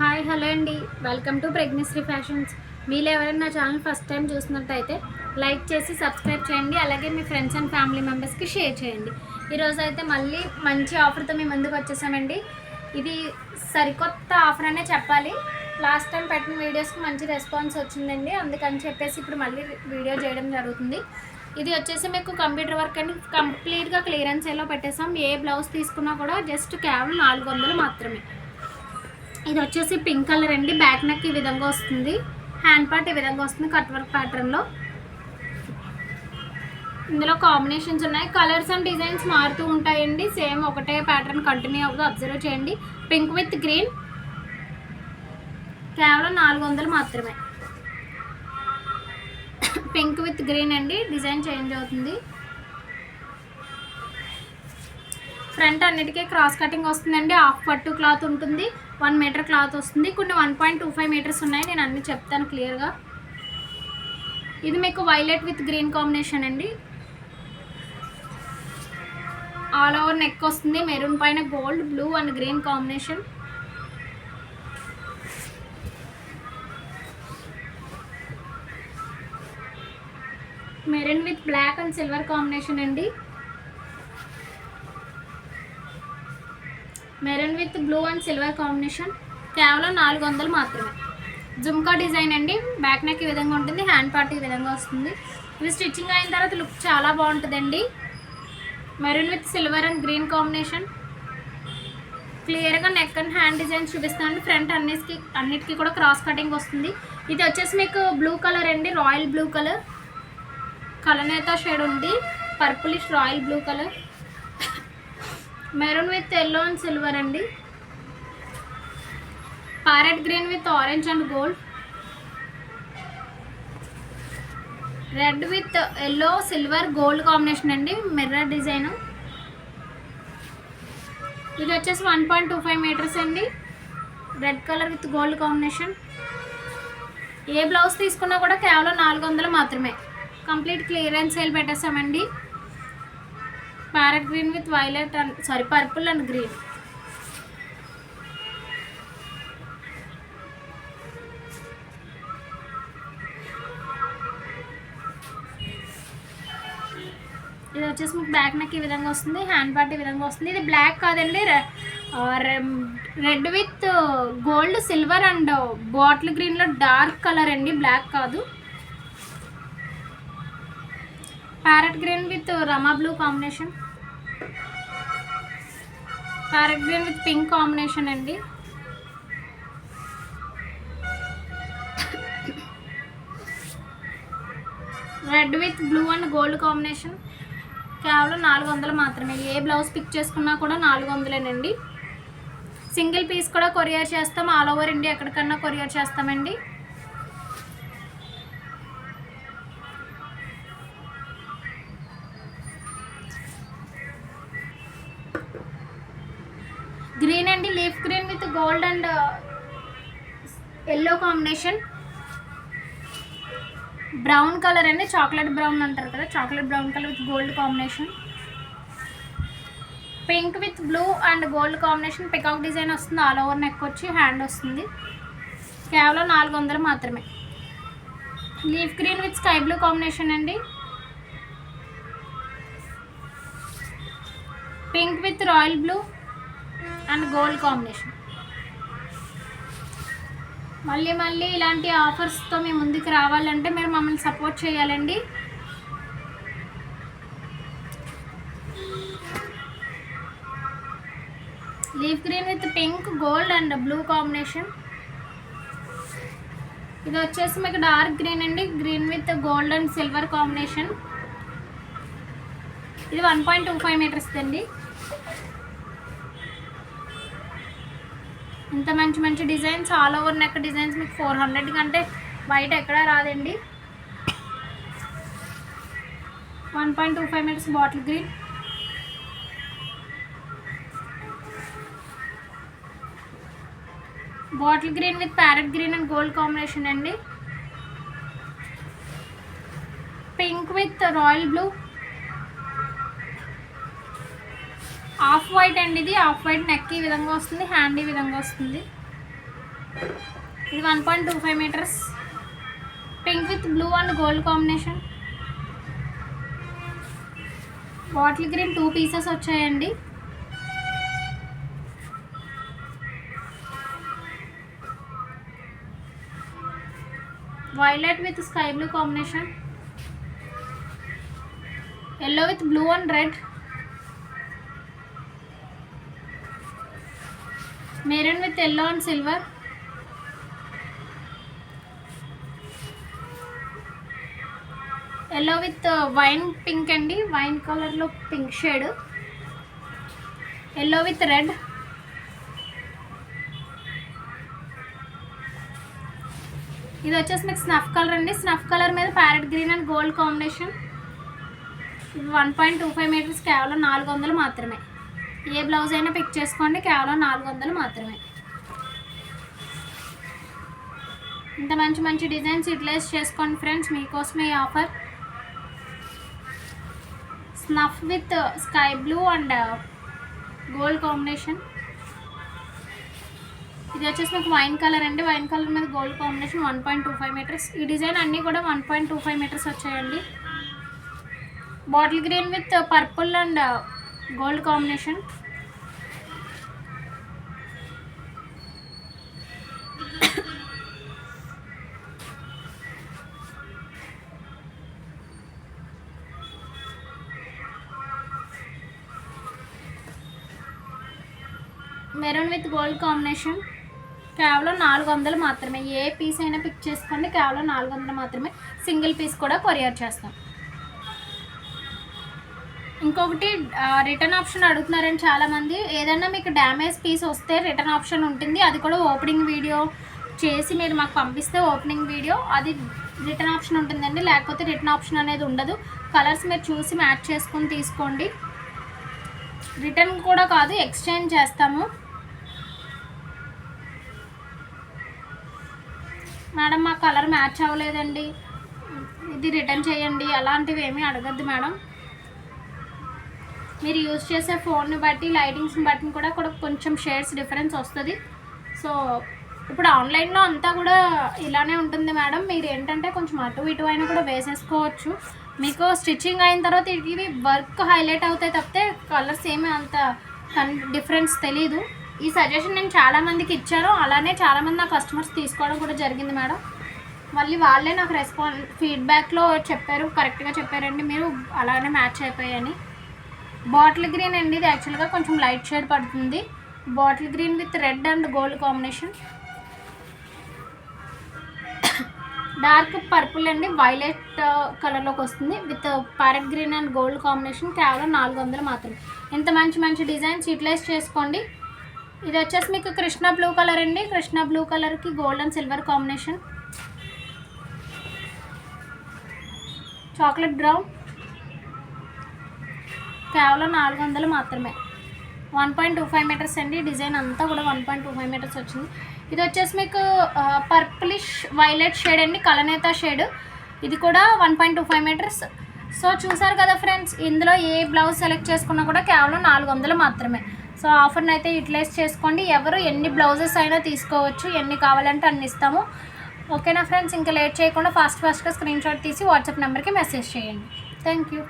Hi hello అండి. Welcome to pregnancy fashions. మీరు ఎవరైనా నా ఛానల్ ఫస్ట్ టైం చూసినట్టయితే లైక్ చేసి సబ్స్క్రైబ్ చేయండి. అలాగే మీ ఫ్రెండ్స్ అండ్ ఫ్యామిలీ మెంబర్స్కి షేర్ చేయండి. ఈరోజు అయితే మళ్ళీ మంచి ఆఫర్తో మీ ముందుకు వచ్చేసామండి. ఇది సరికొత్త ఆఫర్ అనే చెప్పాలి. లాస్ట్ టైం పెట్టిన వీడియోస్కి మంచి రెస్పాన్స్ వచ్చిందండి. అందుకని చెప్పేసి ఇప్పుడు మళ్ళీ వీడియో చేయడం జరుగుతుంది. ఇది వచ్చేసి మీకు కంప్యూటర్ వర్క్ అని కంప్లీట్గా క్లియరెన్స్ ఎలా పెట్టేసాం. ఏ బ్లౌజ్ తీసుకున్నా కూడా జస్ట్ కేవలం నాలుగు వందలు మాత్రమే. ఇది వచ్చేసి పింక్ కలర్ అండి. బ్యాక్ నెక్ ఈ విధంగా వస్తుంది. హ్యాండ్ పార్ట్ ఈ విధంగా వస్తుంది కట్ వర్క్ ప్యాటర్న్లో ఇందులో కాంబినేషన్స్ ఉన్నాయి. కలర్స్ అండ్ డిజైన్స్ మారుతూ ఉంటాయండి. సేమ్ ఒకటే ప్యాటర్న్ కంటిన్యూ అవ్వదు అబ్జర్వ్ చేయండి. పింక్ విత్ గ్రీన్ కేవలం నాలుగు వందలు మాత్రమే. పింక్ విత్ గ్రీన్ అండి. డిజైన్ చేంజ్ అవుతుంది. ఫ్రంట్ అన్నిటికీ క్రాస్ కటింగ్ వస్తుందండి. హాఫ్ పట్టు క్లాత్ ఉంటుంది. వన్ మీటర్ క్లాత్ వస్తుంది. కొన్ని one point two five metres ఉన్నాయి. నేను అన్ని చెప్తాను క్లియర్గా ఇది మీకు వైలెట్ విత్ గ్రీన్ కాంబినేషన్ అండి. ఆల్ ఓవర్ నెక్ వస్తుంది. మెరూన్ పైన gold blue and green combination. Maroon with black and silver combination అండి. Maroon with blue and silver combination. కేవలం నాలుగు వందలు మాత్రమే. జుమ్కా డిజైన్ అండి. బ్యాక్ నెక్ ఈ విధంగా ఉంటుంది హ్యాండ్ పార్ట్ ఈ విధంగా వస్తుంది. ఇది స్టిచ్చింగ్ అయిన తర్వాత లుక్ చాలా బాగుంటుందండి. Maroon with silver and green combination. క్లియర్గా నెక్ అండ్ హ్యాండ్ డిజైన్ చూపిస్తానండి. ఫ్రంట్ అన్నిటికి అన్నిటికీ కూడా క్రాస్ కటింగ్ వస్తుంది. ఇది వచ్చేసి మీకు బ్లూ కలర్ అండి రాయల్ బ్లూ కలర్. కలనేత షేడ్ ఉంది. Purplish royal blue colour. Maroon with yellow and silver అండి. Parrot green with orange and gold. Red with yellow silver gold combination అండి. Mirror design. ఇది వచ్చేసి one point two five metres అండి. Red colour with gold combination. A blouse తీసుకున్నా కూడా కేవలం నాలుగు వందలు మాత్రమే. Complete clearance sale పెట్టేసామండి. Parrot green with violet and sorry purple and green. ఇది వచ్చేసి మీకు బ్యాక్ నెక్ ఈ విధంగా వస్తుంది హ్యాండ్ పార్ట్ ఈ విధంగా వస్తుంది. ఇది బ్లాక్ కాదండి red with gold silver and bottle గ్రీన్లో డార్క్ కలర్ అండి బ్లాక్ కాదు. Parrot green with Rama blue combination. Parrot green with pink combination అండి. Red with blue and gold combination. కేవలం నాలుగు వందలు మాత్రమే. ఏ బ్లౌజ్ పిక్ చేసుకున్నా కూడా నాలుగు వందలేనండి సింగిల్ పీస్ కూడా కొరియర్ చేస్తాం. ఆల్ ఓవర్ ఇండియా ఎక్కడికన్నా కొరియర్ చేస్తామండి. Gold and yellow combination brown colour అండి చాక్లెట్ బ్రౌన్ అంటారు కదా chocolate brown colour with gold combination pink with blue and gold combination peacock design వస్తుంది ఆల్ ఓవర్ నెక్ వచ్చి hand వస్తుంది. కేవలం నాలుగు వందలు మాత్రమే. Leaf green with sky blue combination అండి. Pink with royal blue and gold combination మళ్ళీ మళ్ళీ ఇలాంటి ఆఫర్స్తో మేము ముందుకు రావాలంటే మీరు మమ్మల్ని సపోర్ట్ చేయాలండి. Leaf green with pink gold and blue combination. ఇది వచ్చేసి మీకు డార్క్ గ్రీన్ అండి. Green with gold and silver combination. ఇది one point two five metres అండి ఇంత మంచి మంచి designs all over neck designs మీకు ఫోర్ హండ్రెడ్ కంటే బయట ఎక్కడా రాదండి. One point two five metres bottle green bottle green with parrot green and gold combination అండి. Pink with royal blue off white అండి ఇది. ఆఫ్ వైట్ నెక్ ఈ విధంగా వస్తుంది హ్యాండ్ ఈ విధంగా వస్తుంది. ఇది one point two five metres pink with blue and gold combination bottle green two pieces వచ్చాయండి. Violet with sky blue combination yellow with blue and red maroon with yellow and silver. Yellow with wine pink అండి. Wine కలర్లో pink shade. Yellow with red. ఇది వచ్చేసి మీకు snuff colour అండి. Snuff colour మీద parrot green and gold combination. ఇది one point two five metres కేవలం నాలుగు వందలు మాత్రమే. ఏ బ్లౌజ్ అయినా పిక్ చేసుకోండి కేవలం నాలుగు వందలు మాత్రమే. ఇంత మంచి మంచి డిజైన్స్ యూటిలైజ్ చేసుకోండి ఫ్రెండ్స్ మీకోసమే ఈ offer. Snuff with sky blue and gold combination ఇది వచ్చేసి మీకు వైన్ కలర్ అండి. వైన్ కలర్ మీద gold combination one point two five metres ఈ డిజైన్ అన్నీ కూడా one point two five metres వచ్చాయండి. Bottle green with purple and gold combination. Maroon with gold combination. కేవలం నాలుగు వందలు మాత్రమే. ఏ పీస్ అయినా పిక్ చేసుకోండి. కేవలం నాలుగు వందలు మాత్రమే. సింగిల్ పీస్ కూడా కొరియర్ చేస్తాం. ఇంకొకటి రిటర్న్ ఆప్షన్ అడుగుతున్నారండి చాలామంది. ఏదైనా మీకు డ్యామేజ్ పీస్ వస్తే రిటర్న్ ఆప్షన్ ఉంటుంది. అది కూడా ఓపెనింగ్ వీడియో చేసి మీరు మాకు పంపిస్తే ఓపెనింగ్ వీడియో అది రిటర్న్ ఆప్షన్ ఉంటుందండి. లేకపోతే రిటర్న్ ఆప్షన్ అనేది ఉండదు. కలర్స్ మీరు చూసి మ్యాచ్ చేసుకొని తీసుకోండి. రిటర్న్ కూడా కాదు ఎక్స్చేంజ్ చేస్తాము. మేడం మా కలర్ మ్యాచ్ అవ్వలేదండి. ఇది రిటర్న్ చేయండి. అలాంటివి ఏమీ అడగద్దు మేడం. మీరు యూజ్ చేసే ఫోన్ని బట్టి లైటింగ్స్ని బట్టి కూడా కూడా కొంచెం షేడ్స్ డిఫరెన్స్ వస్తుంది. సో ఇప్పుడు ఆన్లైన్లో అంతా కూడా ఇలానే ఉంటుంది మేడం మీరు ఏంటంటే కొంచెం అటు ఇటు అయినా కూడా వేసేసుకోవచ్చు. మీకు స్టిచ్చింగ్ అయిన తర్వాత ఇవి వర్క్ హైలైట్ అవుతాయి తప్పితే కలర్స్ ఏమీ అంత కన్ డిఫరెన్స్ తెలీదు. ఈ సజెషన్ నేను చాలామందికి ఇచ్చాను. అలానే చాలామంది నా కస్టమర్స్ తీసుకోవడం కూడా జరిగింది మేడం మళ్ళీ వాళ్ళే నాకు రెస్పాన్స్ ఫీడ్బ్యాక్లో చెప్పారు. కరెక్ట్గా చెప్పారండి. మీరు అలానే మ్యాచ్ అయిపోయాయని. బాటిల్ గ్రీన్ అండి ఇది యాక్చువల్గా కొంచెం లైట్ షేడ్ పడుతుంది. Bottle green with red and gold combination. Dark purple అండి వైలెట్ కలర్లోకి వస్తుంది. With parrot green and gold combination కేవలం నాలుగు వందలు మాత్రమే. ఇంత మంచి మంచి డిజైన్స్ యూటిలైజ్ చేసుకోండి. ఇది వచ్చేసి మీకు కృష్ణ బ్లూ కలర్ అండి. కృష్ణ బ్లూ కలర్కి gold and silver combination chocolate brown కేవలం నాలుగు వందలు మాత్రమే. One point two five metres అండి. డిజైన్ అంతా కూడా one point two five metres వచ్చింది. ఇది వచ్చేసి మీకు పర్పులిష్ వైలెట్ షేడ్ అండి కలనేత షేడ్. ఇది కూడా one point two five metres. So చూసారు కదా ఫ్రెండ్స్ ఇందులో ఏ బ్లౌజ్ సెలెక్ట్ చేసుకున్నా కూడా కేవలం నాలుగు వందలు మాత్రమే. సో ఆఫర్ని అయితే యూటిలైజ్ చేసుకోండి. ఎవరు ఎన్ని బ్లౌజెస్ అయినా తీసుకోవచ్చు. ఎన్ని కావాలంటే అన్ని ఇస్తాము. ఓకేనా ఫ్రెండ్స్? ఇంకా లేట్ చేయకుండా ఫాస్ట్ ఫాస్ట్గా స్క్రీన్ షాట్ తీసి వాట్సాప్ నెంబర్కి మెసేజ్ చేయండి. Thank you.